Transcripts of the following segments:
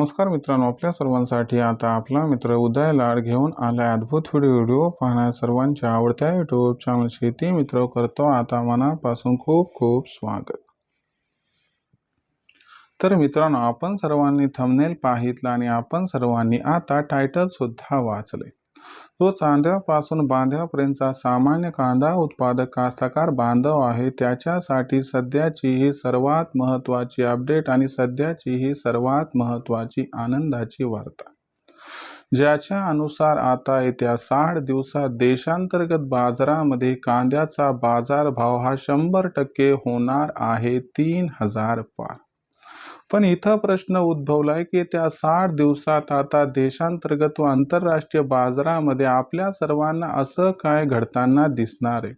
नमस्कार मित्रांनो आपल्या सर्वांसाठी आता आपला मित्र उदय लाड घेऊन आला अद्भुत व्हिडिओ व्हिडिओ पाहण्या सर्वांच्या आवडत्या युट्यूब चॅनल शेती मित्र करतो आता मनापासून खूप खूप स्वागत. तर मित्रांनो आपण सर्वांनी थंबनेल पाहितलं आणि आपण सर्वांनी आता टायटल सुद्धा वाचले जो चांद्यापासून बांध्यापर्यंतचा सामान्य कांदा उत्पादक कास्तकार बांधव आहे. त्याच्यासाठी सध्याची ही सर्वात महत्त्वाची अपडेट आणि सध्याची ही सर्वात महत्त्वाची आनंदाची वार्ता. ज्याच्या अनुसार आता येत्या साठ दिवसात देशांतर्गत बाजारामध्ये कांद्याचा बाजारभाव हा शंभर टक्के होणार आहे तीन हजार पार. पण इथं प्रश्न उद्भवलाय की त्या साठ दिवसात आता देशांतर्गत व आंतरराष्ट्रीय बाजारामध्ये आपल्या सर्वांना असं काय घडताना दिसणार आहे?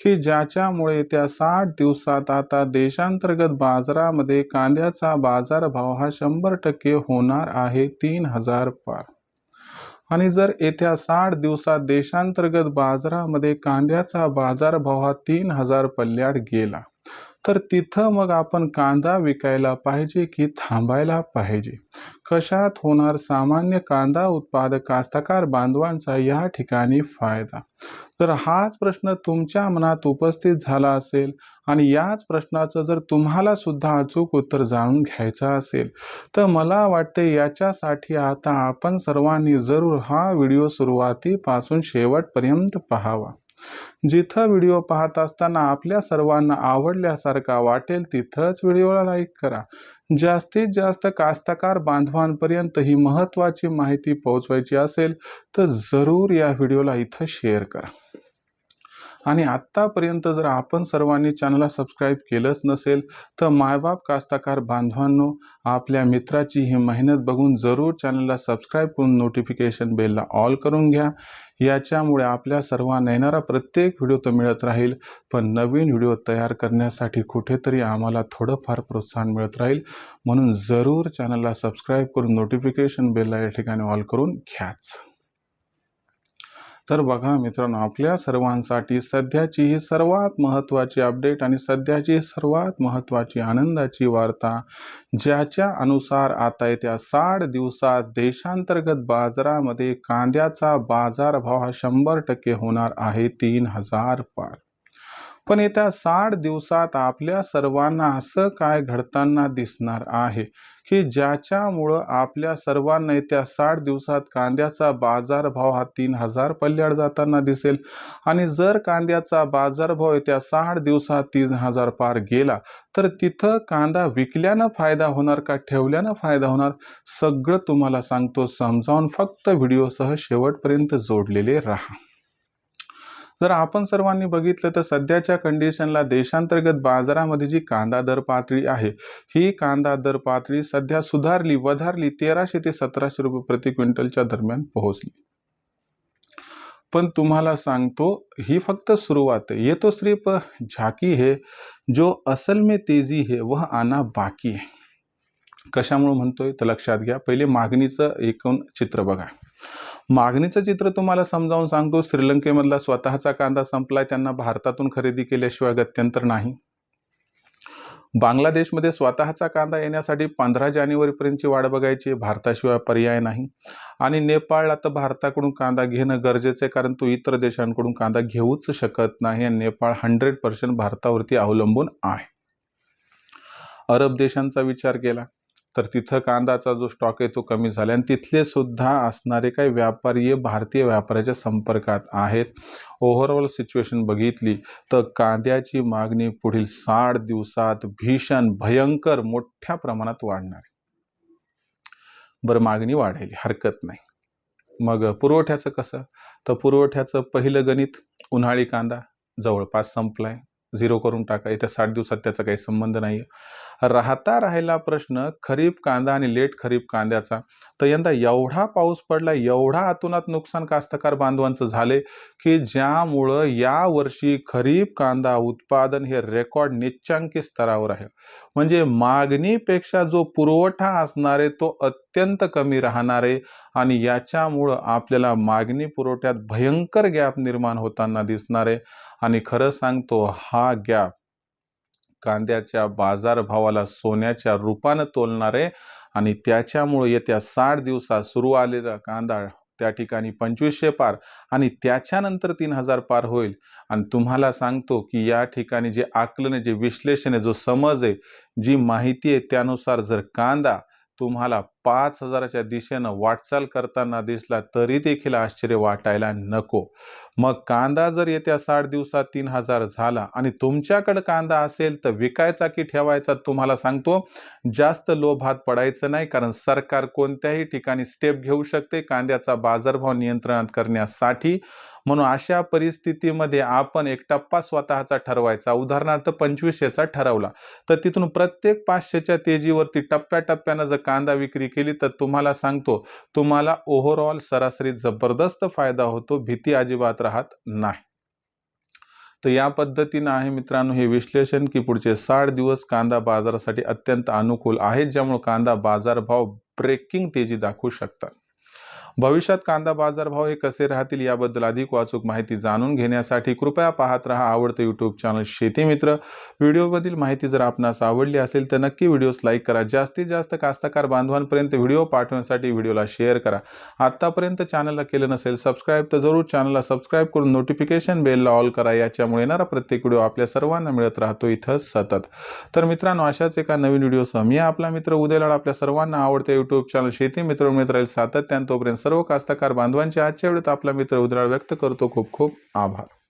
की ज्याच्यामुळे त्या साठ दिवसात आता देशांतर्गत बाजारामध्ये कांद्याचा बाजारभाव हा शंभर टक्के होणार आहे तीन हजार पार. आणि जर येत्या साठ दिवसात देशांतर्गत बाजारामध्ये कांद्याचा बाजारभाव हा तीन हजार पल्ल्याड गेला तर तिथं मग आपण कांदा विकायला पाहिजे की थांबायला पाहिजे? कशात होणार सामान्य कांदा उत्पादक कास्तकार बांधवांचा या ठिकाणी फायदा? तर हाच प्रश्न तुमच्या मनात उपस्थित झाला असेल आणि याच प्रश्नाचं जर तुम्हाला सुद्धा अचूक उत्तर जाणून घ्यायचं असेल तर मला वाटते याच्यासाठी आता आपण सर्वांनी जरूर हा व्हिडिओ सुरुवातीपासून शेवटपर्यंत पाहावा. जिथं व्हिडिओ पाहत असताना आपल्या सर्वांना आवडल्यासारखा वाटेल तिथंच व्हिडिओला लाईक करा. जास्तीत जास्त कास्तकार बांधवांपर्यंत ही महत्त्वाची माहिती पोहोचवायची असेल तर जरूर या व्हिडिओला इथं शेअर करा. आणि आत्तापर्यंत जर आपण सर्वांनी चॅनलला सबस्क्राईब केलंच नसेल तर मायबाप कास्ताकार बांधवांनो आपल्या मित्राची ही मेहनत बघून जरूर चॅनलला सबस्क्राईब करून नोटिफिकेशन बेलला ऑल करून घ्या. याच्यामुळे आपल्या सर्वांना येणारा प्रत्येक व्हिडिओ तर मिळत राहील पण नवीन व्हिडिओ तयार करण्यासाठी कुठेतरी आम्हाला थोडंफार प्रोत्साहन मिळत राहील. म्हणून जरूर चॅनलला सबस्क्राईब करून नोटिफिकेशन बेलला या ठिकाणी ऑल करून घ्याच. तर बघा मित्रांनो आपल्या सर्वांसाठी सध्याची ही सर्वात महत्त्वाची अपडेट आणि सध्याची सर्वात महत्त्वाची आनंदाची वार्ता ज्याच्या अनुसार आता येत्या साठ दिवसात देशांतर्गत बाजारामध्ये कांद्याचा बाजारभाव हा शंभर टक्के होणार आहे तीन हजार पार. पण येत्या साठ दिवसात आपल्या सर्वांना असं काय घडताना दिसणार आहे? की ज्याच्यामुळं आपल्या सर्वांना येत्या साठ दिवसात कांद्याचा बाजारभाव हा तीन हजार पल्ल्याड जाताना दिसेल? आणि जर कांद्याचा बाजारभाव येत्या साठ दिवसात तीन हजार पार गेला तर तिथं कांदा विकल्यानं फायदा होणार का ठेवल्यानं फायदा होणार? सगळं तुम्हाला सांगतो. समजावून फक्त व्हिडिओसह शेवटपर्यंत जोडलेले राहा. जर आपण सर्वांनी बघितलं तर सध्याच्या कंडिशनला देशांतर्गत बाजारामध्ये जी कांदा दर पातळी आहे ही कांदा दर पातळी सध्या सुधारली वधारली तेराशे ते सतराशे रुपये प्रति क्विंटलच्या दरम्यान पोहोचली. पण तुम्हाला सांगतो ही फक्त सुरुवात आहे. ये तो सिर्फ झाकी है जो असल में तेजी है वह आना बाकी आहे कशामुळे म्हणतोय? तर लक्षात घ्या पहिले मागणीचं एकूण चित्र बघा. मागणीचं चित्र तुम्हाला समजावून सांगतो श्रीलंकेमधला स्वतःचा कांदा संपलाय त्यांना भारतातून खरेदी केल्याशिवाय गत्यंतर नाही. बांगलादेशमध्ये स्वतःचा कांदा येण्यासाठी पंधरा जानेवारीपर्यंतची वाट बघायची भारताशिवाय पर्याय नाही. आणि नेपाळला तर भारताकडून कांदा घेणं गरजेचं आहे कारण तो इतर देशांकडून कांदा घेऊच शकत नाही आणि नेपाळ हंड्रेड पर्सेंट भारतावरती अवलंबून आहे. अरब देशांचा विचार केला. तर तिथं कांदाचा जो स्टॉक आहे तो कमी झाला आणि तिथले सुद्धा असणारे काही व्यापारी भारतीय व्यापाऱ्याच्या संपर्कात आहेत. ओव्हरऑल सिच्युएशन बघितली तर कांद्याची मागणी पुढील साठ दिवसात भीषण भयंकर मोठ्या प्रमाणात वाढणार बरं मागणी वाढेल हरकत नाही. मग पुरवठ्याचं कसं? तर पुरवठ्याचं पहिलं गणित उन्हाळी कांदा जवळपास संपलाय. झिरो करून टाका येत्या साठ दिवसात त्याचा काही संबंध नाही राहता राहिला प्रश्न खरीप कांदा आणि लेट खरीप कांद्याचा. तर यंदा एवढा पाऊस पडला एवढा आतुनात नुकसान कास्तकार बांधवांचं झाले की ज्यामुळं यावर्षी खरीप कांदा उत्पादन हे रेकॉर्ड निच्चांकी स्तरावर आहे. म्हणजे मागणीपेक्षा जो पुरवठा असणार आहे तो अत्यंत कमी राहणार आहे आणि याच्यामुळं आपल्याला मागणी पुरवठ्यात भयंकर गॅप निर्माण होताना दिसणार आहे. आणि खरं सांगतो हा गॅप कांद्याच्या बाजारभावाला सोन्याच्या रूपानं तोलणार आहे आणि त्याच्यामुळे येत्या साठ दिवसात सुरू आलेला कांदा त्या ठिकाणी पंचवीसशे पार आणि त्याच्यानंतर तीन हजार पार होईल. आणि तुम्हाला सांगतो की या ठिकाणी जे आकलन आहे जे विश्लेषण आहे जो समज आहे जी माहिती आहे त्यानुसार जर कांदा तुम्हाला पाच हजाराच्या दिशेनं वाटचाल करताना दिसला तरी देखील आश्चर्य वाटायला नको. मग कांदा जर येत्या साठ दिवसात तीन हजार झाला आणि तुमच्याकडे कांदा असेल तर विकायचा की ठेवायचा तुम्हाला सांगतो जास्त लोभात पडायचं नाही कारण सरकार कोणत्याही ठिकाणी स्टेप घेऊ शकते. कांद्याचा बाजारभाव नियंत्रणात करण्यासाठी म्हणून अशा परिस्थितीमध्ये आपण एक टप्पा स्वतःचा ठरवायचा. उदाहरणार्थ पंचवीसशेचा ठरवला. तर तिथून प्रत्येक पाचशेच्या तेजीवरती टप्प्याटप्प्यानं जर कांदा विक्री केली तर तुम्हाला सांगतो तुम्हाला ओव्हरऑल सरासरी जबरदस्त फायदा होतो भीती अजिबात राहत नाही. तर या पद्धतीनं आहे मित्रांनो हे विश्लेषण की पुढचे साठ दिवस कांदा बाजारासाठी अत्यंत अनुकूल आहेत ज्यामुळे कांदा बाजारभाव ब्रेकिंग तेजी दाखवू शकतात. भविष्यात कांदा बाजारभाव हे कसे राहतील याबद्दल अधिक वाचूक माहिती जाणून घेण्यासाठी कृपया पाहत रहा आवडतं यूट्यूब चॅनल शेतीमित्र व्हिडिओमधील माहिती जर आपणास आवडली असेल तर नक्की व्हिडिओस लाईक करा. जास्तीत जास्त कास्तकार बांधवांपर्यंत व्हिडिओ पाठवण्यासाठी व्हिडिओला शेअर करा. आत्तापर्यंत चॅनलला केलं नसेल सबस्क्राईब तर जरूर चॅनलला सबस्क्राईब करून नोटिफिकेशन बेलला ऑल करा. याच्यामुळे येणारा प्रत्येक व्हिडिओ आपल्या सर्वांना मिळत राहतो. इथं सतत. तर मित्रांनो अशाच एका नवीन व्हिडिओसह मी आपला मित्र उदयलाड आपल्या सर्वांना आवडते यूट्यूब चॅनल शेती मित्र मित्र राहील सातत्यानं तोपर्यंत सर्व कास्तकार बांधवांचे आजच्या वेळेत आपला मित्र उदराळ व्यक्त करतो. खूप खूप आभार.